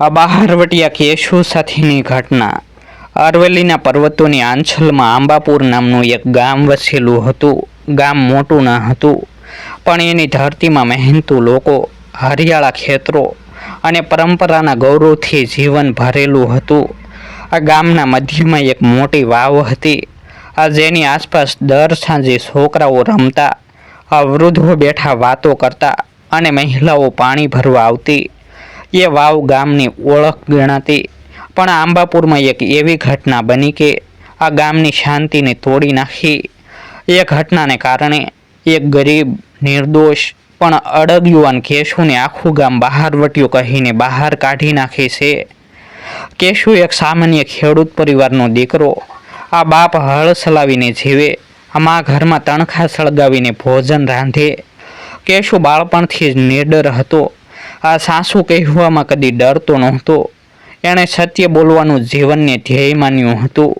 આ બહારવટિયા કેશુ સાથેની ઘટના. અરવલ્લીના પર્વતોની આંચલમાં આંબાપુર નામનું એક ગામ વસેલું હતું. ગામ મોટું ન હતું, પણ એની ધરતીમાં મહેનતુ લોકો, હરિયાળા ખેતરો અને પરંપરાના ગૌરવથી જીવન ભરેલું હતું. આ ગામના મધ્યમાં એક મોટી વાવ હતી. આ જેની આસપાસ દર સાંજે છોકરાઓ રમતા, આ વૃદ્ધો બેઠા વાતો કરતા અને મહિલાઓ પાણી ભરવા આવતી. એ વાવ ગામની ઓળખ ગણાતી. પણ આંબાપુરમાં એક એવી ઘટના બની કે આ ગામની શાંતિને તોડી નાખી. એ ઘટનાને કારણે એક ગરીબ, નિર્દોષ, પણ અડગ યુવાન કેશુને આખું ગામ બહાર વટ્યું કહીને બહાર કાઢી નાખે છે. કેશુ એક સામાન્ય ખેડૂત પરિવારનો દીકરો. આ બાપ હળ ચલાવીને જીવે. આમાં ઘરમાં તણખા સળગાવીને ભોજન રાંધે. કેશુ બાળપણથી જ નિડર હતો. આ સાસુ કહેવામાં કદી ડરતો નહોતો. એણે સત્ય બોલવાનું જીવનને ધ્યેય માન્યું હતું.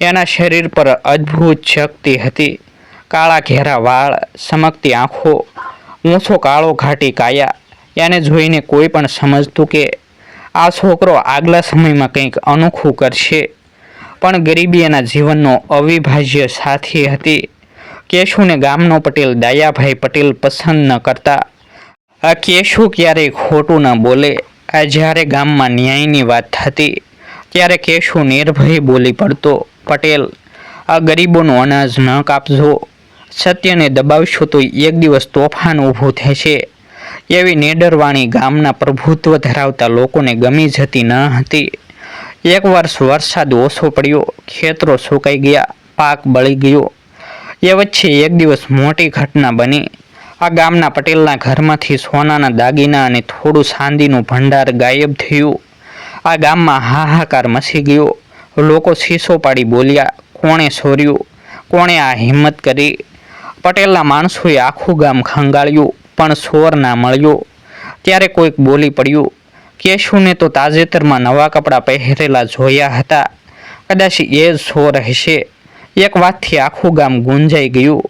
એના શરીર પર અદ્ભુત શક્તિ હતી. કાળા ઘેરા વાળ ચમકતી આંખો, ઊંચો કાળો ઘાટી કાયા. એને જોઈને કોઈ પણ સમજતું કે આ છોકરો આગલા સમયમાં કંઈક અનોખું કરશે. પણ ગરીબી એના જીવનનો અવિભાજ્ય સાથી હતી. કેશુને ગામનો પટેલ, દયાભાઈ પટેલ પસંદ ન કરતા. આ કેશુ ક્યારેય ખોટું ન બોલે. આ જ્યારે ગામમાં ન્યાયની વાત થતી, ત્યારે કેશુ નિર્ભય બોલી પડતો, પટેલ, આ ગરીબોનું અનાજ ન કાપજો. સત્યને દબાવશો તો એક દિવસ તોફાન ઊભું થશે. એવી નિડરવાણી ગામના પ્રભુત્વ ધરાવતા લોકોને ગમી જતી ન હતી. એક વર્ષ વરસાદ ઓછો પડ્યો, ખેતરો સુકાઈ ગયા, પાક બળી ગયો. એ વચ્ચે એક દિવસ મોટી ઘટના બની. આ ગામના પટેલના ઘરમાંથી સોનાના દાગીના અને થોડું ચાંદીનું ભંડાર ગાયબ થયું. આ ગામમાં હાહાકાર મચી ગયો. લોકો શીશો પાડી બોલ્યા, કોણે સોર્યું? કોણે આ હિંમત કરી? પટેલના માણસોએ આખું ગામ ખંગાળ્યું, પણ સોર ના મળ્યો. ત્યારે કોઈક બોલી પડ્યું, કેશુને તો તાજેતરમાં નવા કપડાં પહેરેલા જોયા હતા. કદાચ એ જ સોર હશે. એક વાતથી આખું ગામ ગુંજાઈ ગયું.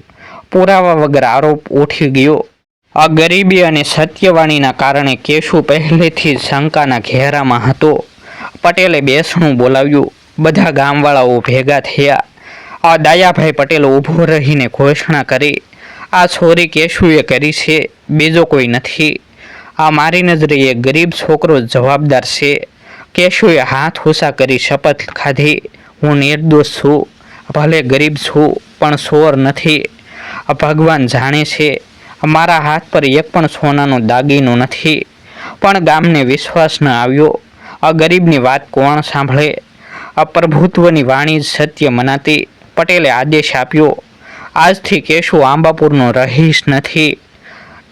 પુરાવા વગર આરોપ ઉઠી ગયો. આ ગરીબી અને સત્યવાણીના કારણે કેશુ પહેલેથી જ શંકાના ઘેરામાં હતો. પટેલે બેસણું બોલાવ્યું. બધા ગામવાળાઓ ભેગા થયા. આ દાયાભાઈ પટેલ ઊભો રહીને ઘોષણા કરી. આ છોરી કેશુએ કરી છે, બીજો કોઈ નથી. આ મારી નજરે એક ગરીબ છોકરો જવાબદાર છે. કેશુએ હાથ ઊંચા કરી શપથ ખાધી. હું નિર્દોષ છું. ભલે ગરીબ છું, પણ સોર નથી. ભગવાન જાણે છે મારા હાથ પર એક પણ સોનાનો દાગીનો નથી. પણ ગામને વિશ્વાસ ન આવ્યો. આ ગરીબની વાત કોણ સાંભળે? આ પ્રભુત્વની વાણી સત્ય મનાતી પટેલે આદેશ આપ્યો, આજથી કેશુ આંબાપુરનો રહીશ નથી.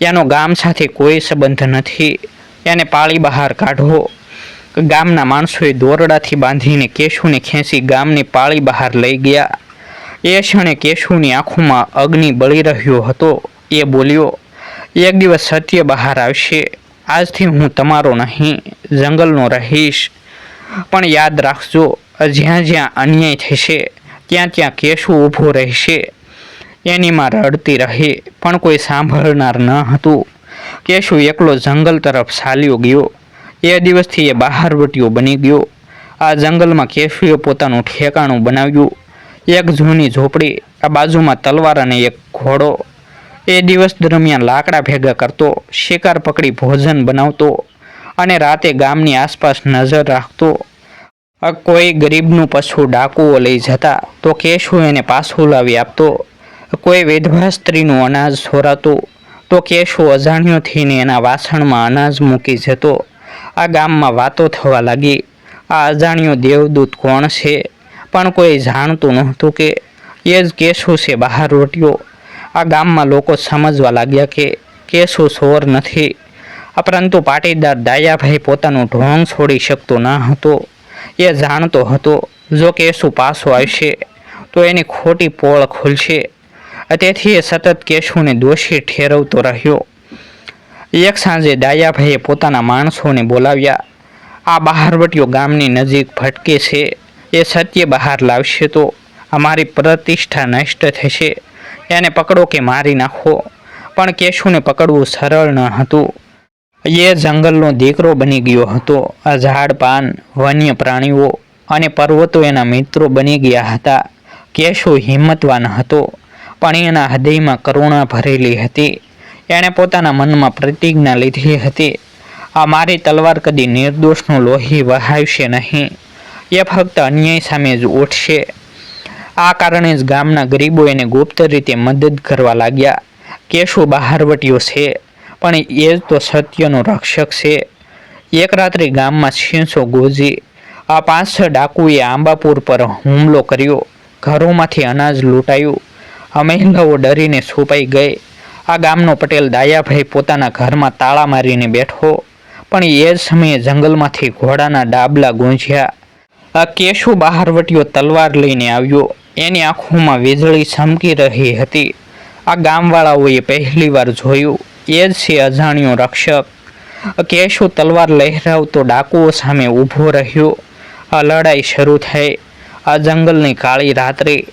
એનો ગામ સાથે કોઈ સંબંધ નથી. એને પાળી બહાર કાઢો. ગામના માણસોએ દોરડાથી બાંધીને કેશુને ખેંચી ગામની પાળી બહાર લઈ ગયા. એ ક્ષણે કેશુની આંખોમાં અગ્નિ બળી રહ્યો હતો. એ બોલ્યો, એક દિવસ સત્ય બહાર આવશે. આજથી હું તમારો નહીં, જંગલનો રહીશ. પણ યાદ રાખજો, જ્યાં જ્યાં અન્યાય થશે, ત્યાં ત્યાં કેશુ ઊભો રહેશે. એની માં રડતી રહે, પણ કોઈ સાંભળનાર ન હતું. કેશુ એકલો જંગલ તરફ ચાલ્યો ગયો. એ દિવસથી એ બહારવટીયો બની ગયો. આ જંગલમાં કેશુએ પોતાનું ઠેકાણું બનાવ્યું. એક જૂની ઝોપડી, આ બાજુમાં તલવાર અને એક ઘોડો. એ દિવસ દરમિયાન લાકડા ભેગા કરતો, શિકાર પકડી ભોજન બનાવતો અને રાતે ગામની આસપાસ નજર રાખતો. કોઈ ગરીબનું પશુ ડાકુઓ લઈ જતા તો કેશુ એને પાછું લાવી આપતો. કોઈ વિધવા સ્ત્રીનું અનાજ છોરાતું તો કેશુ અજાણ્યો થઈને એના વાસણમાં અનાજ મૂકી જતો. આ ગામમાં વાતો થવા લાગી. આ અજાણ્યો દેવદૂત કોણ છે? પણ કોઈ જાણતું નહોતું કે એ જ કેશુ છે બહાર રોટ્યો. આ ગામમાં લોકો સમજવા લાગ્યા કે કેશુ સોર નથી. પરંતુ પાટીદાર દાયાભાઈ પોતાનું ઢોંગ છોડી શકતો ન હતો. એ જાણતો હતો, જો કેશુ પાછો આવશે, તો એની ખોટી પોળ ખુલશે. તેથી એ સતત કેશુને દોષી ઠેરવતો રહ્યો. એક સાંજે દાયાભાઈએ પોતાના માણસોને બોલાવ્યા. આ બહારવટીઓ ગામની નજીક ભટકે છે. એ સત્ય બહાર લાવશે તો અમારી પ્રતિષ્ઠા નષ્ટ થશે. એને પકડો કે મારી નાખો. પણ કેશુને પકડવું સરળ ન હતું. એ જંગલનો દીકરો બની ગયો હતો. આ ઝાડ પાન વન્ય પ્રાણીઓ અને પર્વતો એના મિત્રો બની ગયા હતા. કેશુ હિંમતવાન હતો, પણ એના હૃદયમાં કરુણા ભરેલી હતી. એણે પોતાના મનમાં પ્રતિજ્ઞા લીધી હતી. આ મારી તલવાર કદી નિર્દોષનું લોહી વહાવશે નહીં. એ ફક્ત અન્યાય સામે જ ઉઠશે. આ કારણે જ ગામના ગરીબો એને ગુપ્ત રીતે મદદ કરવા લાગ્યા. કેશુ બહારવટીઓ છે, પણ એ જ તો સત્યનો રક્ષક છે. એક રાત્રે ગામમાં છીંસો ગોજી, આ પાંચ છ ડાકુએ આંબાપુર પર હુમલો કર્યો. ઘરોમાંથી અનાજ લૂંટાયું. આ ડરીને છુપાઈ ગઈ. આ ગામનો પટેલ દાયાભાઈ પોતાના ઘરમાં તાળા મારીને બેઠો, પણ એ જ સમયે જંગલમાંથી ઘોડાના ડાબલા ગુંજ્યા. કેશુ બહારવટીયો તલવાર લઈને આવ્યો. એની આંખોમાં વીજળી ચમકી રહી હતી. આ ગામવાળાઓએ પહેલીવાર જોયું. એ જ છે અજાણ્યો રક્ષક. કેશુ તલવાર લહેરાવતો ડાકુઓ સામે ઊભો રહ્યો. આ લડાઈ શરૂ થઈ. આ જંગલની કાળી રાત્રે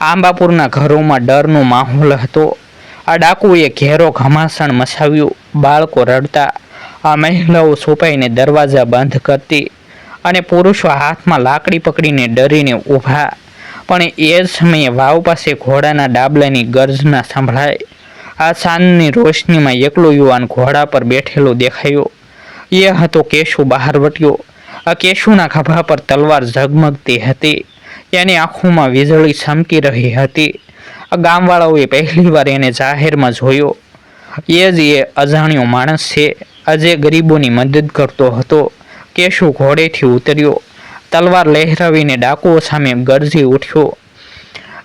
આંબાપુરના ઘરોમાં ડરનો માહોલ હતો. આ ડાકુએ ઘેરો ઘમાસણ મચાવ્યું. બાળકો રડતા આ મહિલાઓ છુપાઈને દરવાજા બંધ કરતી અને પુરુષો હાથમાં લાકડી પકડીને ડરીને ઊભા. પણ એ જ સમયે વાવ પાસે ઘોડાના ડાબલાની ગર્જના સંભળાય. આ સાંજની રોશનીમાં એકલો યુવાન ઘોડા પર બેઠેલો દેખાયો. એ હતો કેશુ બહાર વટ્યો. આ કેશુના ખભા પર તલવાર ઝગમગતી હતી. એની આંખોમાં વીજળી ચમકી રહી હતી. આ ગામવાળાઓએ પહેલીવાર એને જાહેરમાં જોયો. એ જ એ અજાણ્યો માણસ છે. આજે ગરીબોની મદદ કરતો હતો. કેશુ ઘોડેથી ઉતર્યો. તલવાર લહેરાવીને ડાકુઓ સામે ગરજી ઉઠ્યો.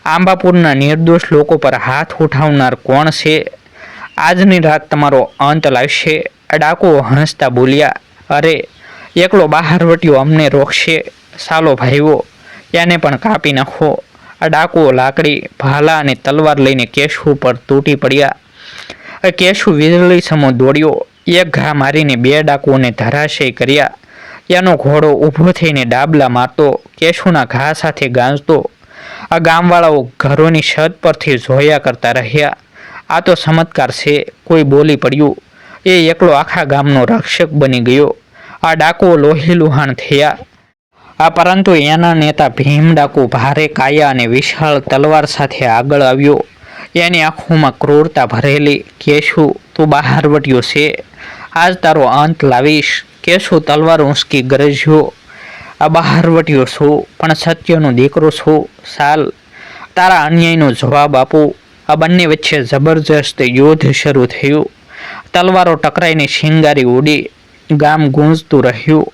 આંબાપુરના નિર્દોષ લોકો પર હાથ ઉઠાવનાર કોણ છે? આજની રાત તમારો અંત લાવશે ડાકુઓ હંસતા બોલ્યા, અરે, એકલો બહાર વટ્યો અમને રોકશે. સાલો ભાઈઓ એને પણ કાપી નાખો. આ ડાકુઓ લાકડી, ભાલા અને તલવાર લઈને કેશુ પર તૂટી પડ્યા. કેશુ વીજળી સમો દોડ્યો. એક ઘા મારીને બે ડાકુઓને ધરાશય કર્યા. એનો ઘોડો ઊભો થઈને ડાબલા મારતો, કેશુના ઘા સાથે ગાંજતો. આ ગામવાળાઓ ઘરોની છત પરથી જોયા કરતા રહ્યા. આ તો ચમત્કાર છે, કોઈ બોલી પડ્યું. એ એકલો આખા ગામનો રક્ષક બની ગયો. આ ડાકુઓ લોહી લુહાણ થયા. આ પરંતુ એના નેતા ભીમ ડાકુ ભારે કાયા અને વિશાળ તલવાર સાથે આગળ આવ્યો. એની આંખોમાં ક્રૂરતા ભરેલી, કેશુ, તું બહાર વટ્યો છે. આજ તારો અંત લાવીશ. કેશુ તલવાર ઊંચકી ગરજ્યો આ બહારવટીઓ છું, પણ સત્યનો દીકરો છું. સાલ, તારા અન્યાયનો જવાબ આપું. આ બંને વચ્ચે જબરજસ્ત યુદ્ધ શરૂ થયું. તલવારો ટકરાઈને શિંગારી ઉડી. ગામ ગુંજતું રહ્યું.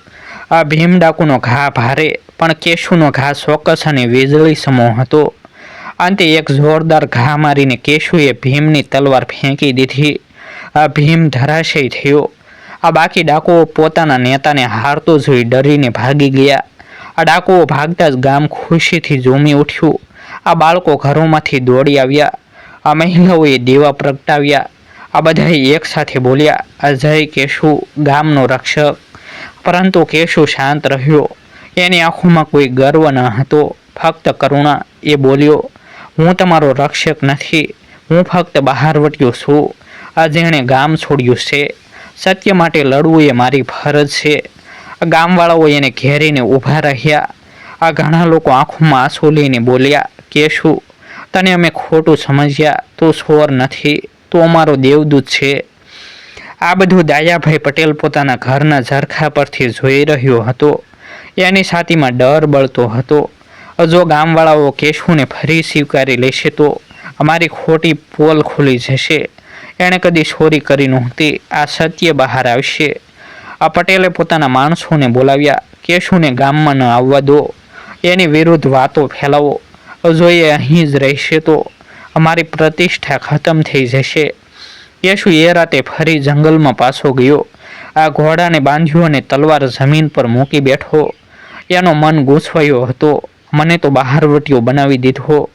આ ભીમ ડાકુનો ઘા ભારે, પણ કેશુનો ઘા ચોક્કસ અને વીજળી સમો હતો. અંતે એક જોરદાર ઘા મારીને કેશુએ ભીમની તલવાર ફેંકી દીધી. આ ભીમ ધરાશય થયો. આ બાકી ડાકુઓ પોતાના નેતાને હારતો જોઈ ડરીને ભાગી ગયા. આ ડાકુઓ ભાગતા જ ગામ ખુશીથી ઝૂમી ઉઠ્યું. આ બાળકો ઘરોમાંથી દોડી આવ્યા. આ મહિલાઓએ દેવા પ્રગટાવ્યા. આ બધાએ એકસાથે બોલ્યા અજય કેશુ ગામનો રક્ષક. પરંતુ કેશુ શાંત રહ્યો. એની આંખોમાં કોઈ ગર્વ ન હતો. ફક્ત કરુણા, એ બોલ્યો, હું તમારો રક્ષક નથી. હું ફક્ત બહારવટ્યો છું. આ જેણે ગામ છોડ્યું છે. સત્ય માટે લડવું એ મારી ફરજ છે. ગામવાળાઓ એને ઘેરીને ઊભા રહ્યા. આ ઘણા લોકો આંખોમાં આંસુ લઈને બોલ્યા કે શું તને અમે ખોટું સમજ્યા. તું સોર નથી. તું અમારો દેવદૂત છે. આ બધું દાયાભાઈ પટેલ પોતાના ઘરના ઝરખા પરથી જોઈ રહ્યો હતો. એની છાતીમાં ડર બળતો હતો. જો ગામવાળાઓ કેશુને ફરી સ્વીકારી લેશે તો અમારી ખોટી પોલ ખુલી જશે. એણે કદી ચોરી કરી નહોતી. આ સત્ય બહાર આવશે. આ પટેલે પોતાના માણસોને બોલાવ્યા. કેશુને ગામમાં ન આવવા દો. એની વિરુદ્ધ વાતો ફેલાવો. અજોએ અહીં જ રહેશે તો અમારી પ્રતિષ્ઠા ખતમ થઈ જશે. યશુ એ રાતે ફરી જંગલમાં પાછો ગયો. આ ઘોડાને બાંધ્યો અને તલવાર જમીન પર મૂકી બેઠો. એનો મન ગૂંચવાયો હતો. મને તો બહારવટીઓ બનાવી દીધો.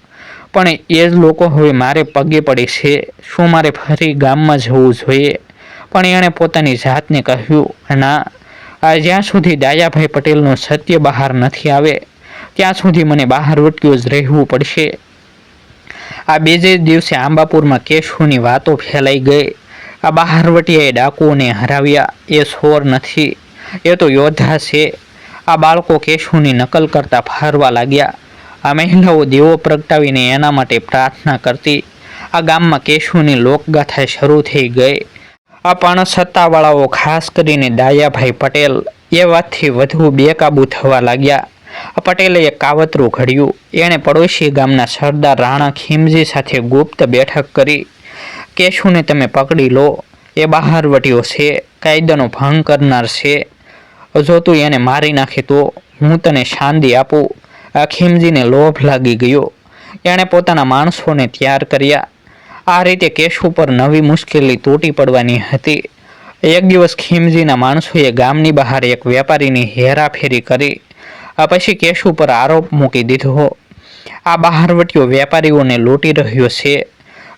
પણ એ જ લોકો હવે મારે પગે પડે છે. શું મારે ફરી ગામમાં જવું જોઈએ? પણ એણે પોતાની જાતને કહ્યું, ના, આ જ્યાં સુધી દાયાભાઈ પટેલનું સત્ય બહાર નથી આવે, ત્યાં સુધી મને બહાર વટક્યું જ રહેવું પડશે. આ બીજે દિવસે આંબાપુરમાં કેશુની વાતો ફેલાઈ ગઈ. આ બહારવટીયાએ ડાકુઓને હરાવ્યા. એ સોર નથી. એ તો યોદ્ધા છે. આ બાળકો કેશુની નકલ કરતા ફારવા લાગ્યા. આ મહિલાઓ દેવો પ્રગટાવીને એના માટે પ્રાર્થના કરતી આ ગામમાં કેશુની લોકગાથા શરૂ થઈ ગઈ. આ પણ સત્તાવાળાઓ ખાસ કરીને દાયાભાઈ પટેલ એ વાતથી વધુ બેકાબૂ થવા લાગ્યા. આ પટેલે એક કાવતરું ઘડ્યું. એણે પડોશી ગામના સરદાર રાણા ખીમજી સાથે ગુપ્ત બેઠક કરી. કેશુને તમે પકડી લો. એ બહારવટીઓ છે. કાયદાનો ભંગ કરનાર છે. જો તું એને મારી નાખે તો હું તને શાંતિ આપું. ખીમજીને લોભ લાગી ગયો. એણે પોતાના માણસોને તૈયાર કર્યા. આ રીતે કેશુ ઉપર નવી મુશ્કેલી તૂટી પડવાની હતી. એક દિવસ ખીમજીના માણસોએ ગામની બહાર એક વેપારીની હેરાફેરી કરી. આ પછી કેશુ પર આરોપ મૂકી દીધો. આ બહારવટીઓ વેપારીઓને લૂંટી રહ્યો છે.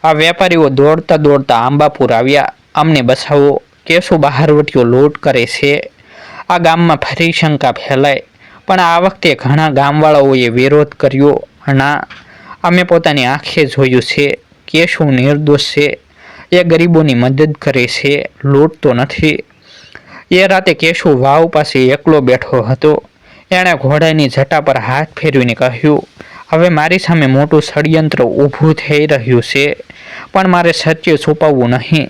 આ વેપારીઓ દોડતા દોડતા આંબાપુર આવ્યા. અમને બસાવો. કેશુ બહારવટીઓ લૂંટ કરે છે. આ ગામમાં ફરી શંકા ફેલાય. પણ આ વખતે ઘણા ગામવાળાઓએ વિરોધ કર્યો ના અમે પોતાની આંખે જોયું છે કેશુ નિર્દોષ છે. એ ગરીબોની મદદ કરે છે, લૂંટતો નથી. એ રાતે કેશુ વાવ પાસે એકલો બેઠો હતો. એણે ઘોડાની જટા પર હાથ ફેરવીને કહ્યું, હવે મારી સામે મોટું ષડયંત્ર ઊભું થઈ રહ્યું છે, પણ મારે સત્ય છુપાવવું નહીં.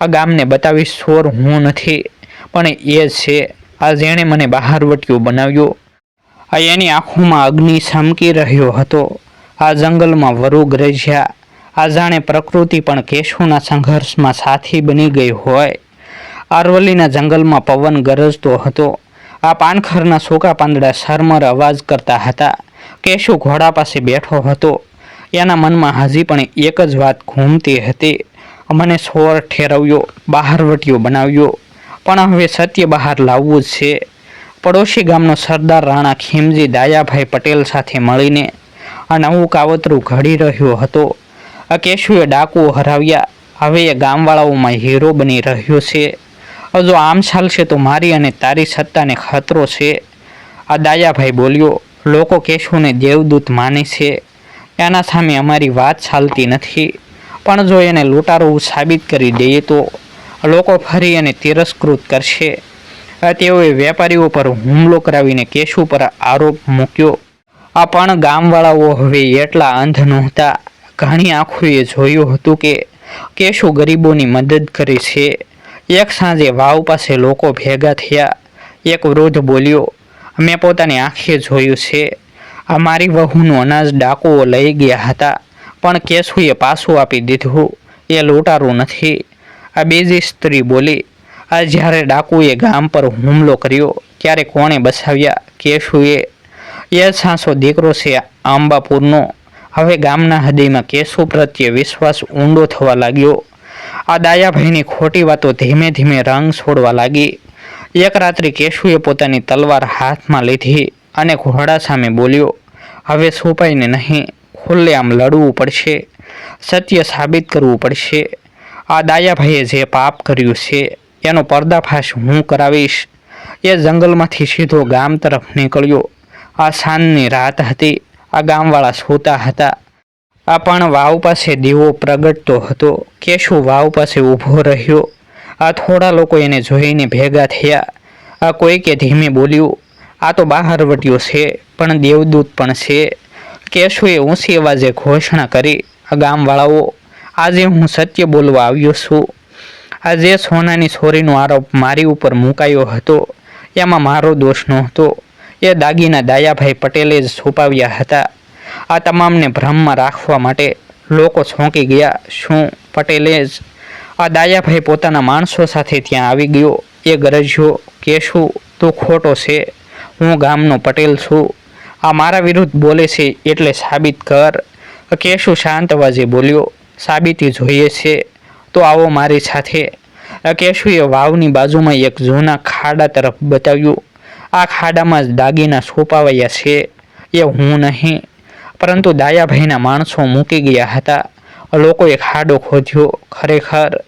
આ ગામને બતાવીશ સોર હું નથી, પણ એ છે. આ જેણે મને બહારવટીયું બનાવ્યું. આ એની આંખોમાં અગ્નિ સમકી રહ્યો હતો. આ જંગલમાં વરુ ગ્રજ્યા આ જાણે પ્રકૃતિ પણ કેશુના સંઘર્ષમાં સાથી બની ગઈ હોય. અરવલ્લીના જંગલમાં પવન ગરજતો હતો. આ પાનખરના સૂકા પાંદડા શરમર અવાજ કરતા હતા. કેશુ ઘોડા પાસે બેઠો હતો. એના મનમાં હજી પણ એક જ વાત ઘૂમતી હતી. મને સોર ઠેરવ્યો બહારવટીયો બનાવ્યો. પણ હવે સત્ય બહાર લાવવું છે. પડોશી ગામનો સરદાર રાણા ખીમજી દાયાભાઈ પટેલ સાથે મળીને આ નવું કાવતરું ઘડી રહ્યો હતો. આ કેશુએ ડાકુઓ હરાવ્યા. હવે એ ગામવાળાઓમાં હીરો બની રહ્યો છે. જો આમ ચાલશે તો મારી અને તારી સત્તાને ખતરો છે. આ દાયાભાઈ બોલ્યો, લોકો કેશુને દેવદૂત માને છે. એના સામે અમારી વાત ચાલતી નથી. પણ જો એને લૂંટારો સાબિત કરી દઈએ તો લોકો ફરી એને તિરસ્કૃત કરશે. તેઓએ વેપારીઓ પર હુમલો કરાવીને કેશુ પર આરોપ મૂક્યો. આ પણ ગામવાળાઓ હવે એટલા અંધ નહોતા. ઘણી આંખોએ જોયું હતું કે કેશુ ગરીબોની મદદ કરે છે. એક સાંજે વાવ પાસે લોકો ભેગા થયા. એક વૃદ્ધ બોલ્યો મેં પોતાની આંખે જોયું છે. આ મારી વહુનું અનાજ ડાકુઓ લઈ ગયા હતા, પણ કેશુએ પાછું આપી દીધું. એ લૂંટારું નથી. આ બીજી સ્ત્રી બોલી આ જ્યારે ડાકુએ ગામ પર હુમલો કર્યો, ત્યારે કોણે બસાવ્યા કેશુએ એ સાસો દીકરો છે આંબાપુરનો. હવે ગામના હૃદયમાં કેશુ પ્રત્યે વિશ્વાસ ઊંડો થવા લાગ્યો. આ દાયાભાઈની ખોટી વાતો ધીમે ધીમે રંગ છોડવા લાગી. એક રાત્રે કેશુએ પોતાની તલવાર હાથમાં લીધી અને ઘોડા સામે બોલ્યો, હવે છુપાઈને નહીં, ખુલ્લે આમ લડવું પડશે. સત્ય સાબિત કરવું પડશે. આ દાયાભાઈએ જે પાપ કર્યું છે એનો પર્દાફાશ હું કરાવીશ. એ જંગલમાંથી સીધો ગામ તરફ નીકળ્યો. આ સાંજની રાત હતી. આ ગામવાળા સૂતા હતા. આ પણ વાવ પાસે દીવો પ્રગટતો હતો. કેશુ વાવ પાસે ઊભો રહ્યો. આ થોડા લોકો એને જોઈને ભેગા થયા. આ કોઈકે ધીમે બોલ્યું, આ તો બહારવટીઓ છે, પણ દેવદૂત પણ છે. કેશુએ ઊંચી અવાજે ઘોષણા કરી, આ ગામવાળાઓ, આજે હું સત્ય બોલવા આવ્યો છું. આજે સોનાની ચોરીનો આરોપ મારી ઉપર મુકાયો હતો. એમાં મારો દોષ નહોતો. એ દાગીના દાયાભાઈ પટેલે જ છુપાવ્યા હતા. આ તમામને ભ્રમમાં રાખવા માટે લોકો છોંકી ગયા. શું પટેલે જ આ દાયાભાઈ પોતાના માણસો સાથે ત્યાં આવી ગયો? એ ગરજ્યો કે શું? તું ખોટો છે. હું ગામનો પટેલ છું. આ મારા વિરુદ્ધ બોલે છે એટલે સાબિત કર. કેશુ શાંત અવાજે બોલ્યો? સાબિતી જોઈએ છે. તો આવો મારી સાથે. કેશુએ વાવની બાજુમાં એક જૂના ખાડા તરફ બતાવ્યું. આ ખાડામાં દાગીના છુપાવાયા છે. એ હું નહીં. પરંતુ દાયાભાઈના માણસો મૂકી ગયા હતા. લોકોએ ખાડો ખોદ્યો. ખરેખર,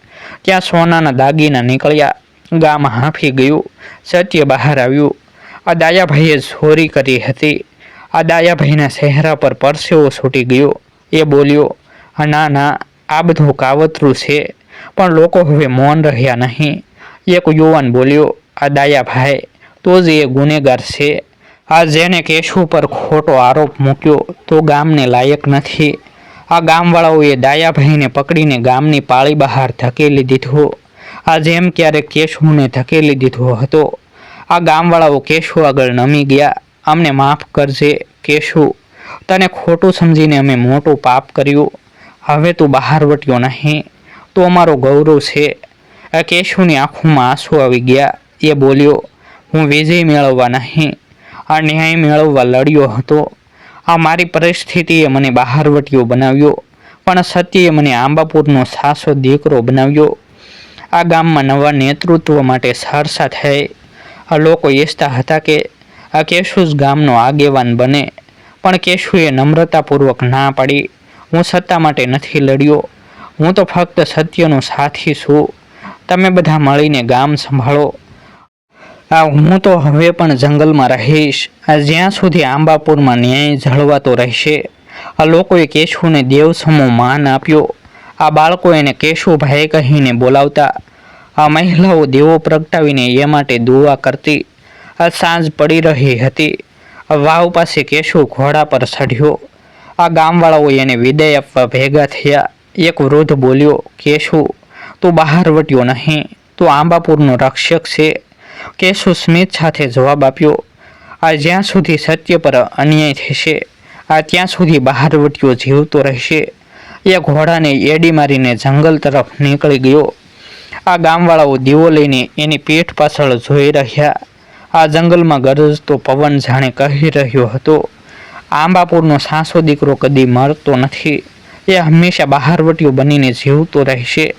ત્યાં સોનાના દાગીના નીકળ્યા. ગામ હાંફી ગયું. સત્ય બહાર આવ્યું. આ દાયાભાઈએ ચોરી કરી હતી. આ દાયાભાઈના ચહેરા પર પરસેવો છૂટી ગયો. એ બોલ્યો, ના ના આ બધું કાવતરું છે. પણ લોકો હવે મૌન રહ્યા નહીં. એક યુવાન બોલ્યો, આ દાયાભાઈ, તો જ એ ગુનેગાર છે. આ જેને કેશુ પર ખોટો આરોપ મૂક્યો, તો ગામને લાયક નથી. આ ગામવાળાઓએ દાયાભાઈને પકડીને ગામની પાળી બહાર ધકેલી દીધો. આ જેમ ક્યારેક કેશુને ધકેલી દીધો હતો. આ ગામવાળાઓ કેશુ આગળ નમી ગયા. અમને માફ કરજે, કેશુ. તને ખોટું સમજીને અમે મોટું પાપ કર્યું. હવે તું બહાર વટ્યો નહીં, તો અમારો ગૌરવ છે. આ કેશુની આંખોમાં આંસુ આવી ગયા. એ બોલ્યો, હું વિજય મેળવવા નહીં, આ ન્યાય મેળવવા લડ્યો હતો. આ મારી પરિસ્થિતિએ મને બહારવટિયો બનાવ્યો, પણ સત્યએ મને આંબાપુરનો સાસો દીકરો બનાવ્યો. આ ગામમાં નવા નેતૃત્વ માટે સરસા થઈ. આ લોકો ઈચ્છતા હતા કે આ કેશુ જ ગામનો આગેવાન બને, પણ કેશુએ નમ્રતાપૂર્વક ના પાડી. હું સત્તા માટે નથી લડ્યો. હું તો ફક્ત સત્યનો સાથી છું. તમે બધા મળીને ગામ સંભાળો. આ હું તો હવે પણ જંગલમાં રહીશ. આ જ્યાં સુધી આંબાપુરમાં ન્યાય જળવાતો રહેશે, આ લોકોએ કેશુને દેવસમો માન આપ્યો. આ બાળકો એને કેશુભાઈ કહીને બોલાવતા. આ મહિલાઓ દેવો પ્રગટાવીને એ માટે દુઆ કરતી. આ સાંજ પડી રહી હતી. વાવ પાસે કેશુ ઘોડા પર ચઢ્યો. આ ગામવાળાઓએ એને વિદાય આપવા ભેગા થયા. એક વૃદ્ધ બોલ્યો, કેશુ, તું બહાર વટ્યો નહીં. તું આંબાપુરનો રક્ષક છે. કેશુ સ્મિત સાથે જવાબ આપ્યો, આ જ્યાં સુધી સત્ય પર અન્યાય થશે, આ ત્યાં સુધી બહાર વટ્યો જીવતો રહેશે. એ ઘોડાને એડી મારીને જંગલ તરફ નીકળી ગયો. આ ગામવાળાઓ દીવો લઈને એની પીઠ પાછળ જોઈ રહ્યા. આ જંગલમાં ગરજતો પવન જાણે કહી રહ્યો હતો આંબાપુરનો સાસો દીકરો કદી મરતો નથી. એ હંમેશા બહારવટીઓ બનીને જીવતો રહેશે.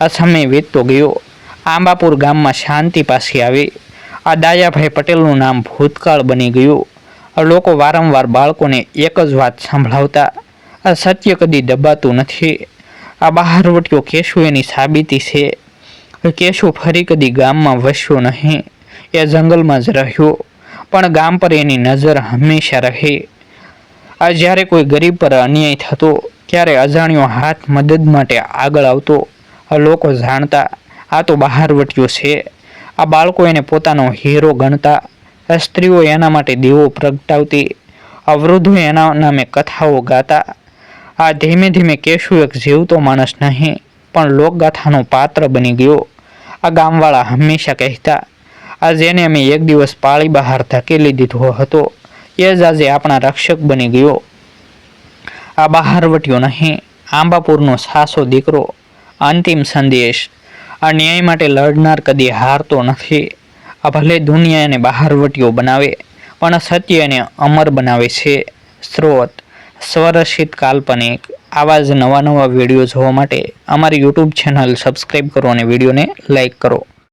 આ સમય વીતતો ગયો. આંબાપુર ગામમાં શાંતિ પાસે આવી. આ દાયાભાઈ પટેલનું નામ ભૂતકાળ બની ગયું. લોકો વારંવાર બાળકોને એક જ વાત સંભળાવતા. આ સત્ય કદી દબાતું નથી. આ બહારવટીઓ કેશુ એની સાબિતી છે. કેશુ ફરી કદી ગામમાં વસ્યો નહીં. એ જંગલમાં જ રહ્યો. પણ ગામ પર એની નજર હંમેશા રહે. આ જ્યારે કોઈ ગરીબ પર અન્યાય થતો, ત્યારે અજાણ્યો હાથ મદદ માટે આગળ આવતો લોકો જાણતા, આ તો બહાર વટ્યો છે. આ બાળકો એને પોતાનો હીરો ગણતા, આ સ્ત્રીઓ એના માટે દેવો પ્રગટાવતી, આ વૃદ્ધો એના નામે કથાઓ ગાતા. આ ધીમે ધીમે કેશુ એક જીવતો માણસ નહીં, પણ લોકગાથાનો પાત્ર બની ગયો. આ ગામવાળા હંમેશા કહેતા, આ જેને અમે એક દિવસ પાળી બહાર ધકેલી દીધો હતો એ જ આજે આપણા રક્ષક બની ગયો. આ બહાર વટ્યો નહીં. આંબાપુરનો સાસો દીકરો, અંતિમ સંદેશ. આ ન્યાય માટે લડનાર કદી હારતો નથી. આ ભલે દુનિયાને બહારવટીઓ બનાવે, પણ સત્ય એને અમર બનાવે છે. સ્ત્રોત, સ્વરસિત કાલ્પનિક. આવા જ નવા નવા વીડિયો જોવા માટે અમારી યુટ્યુબ ચેનલ સબસ્ક્રાઈબ કરો અને વિડીયોને લાઈક કરો.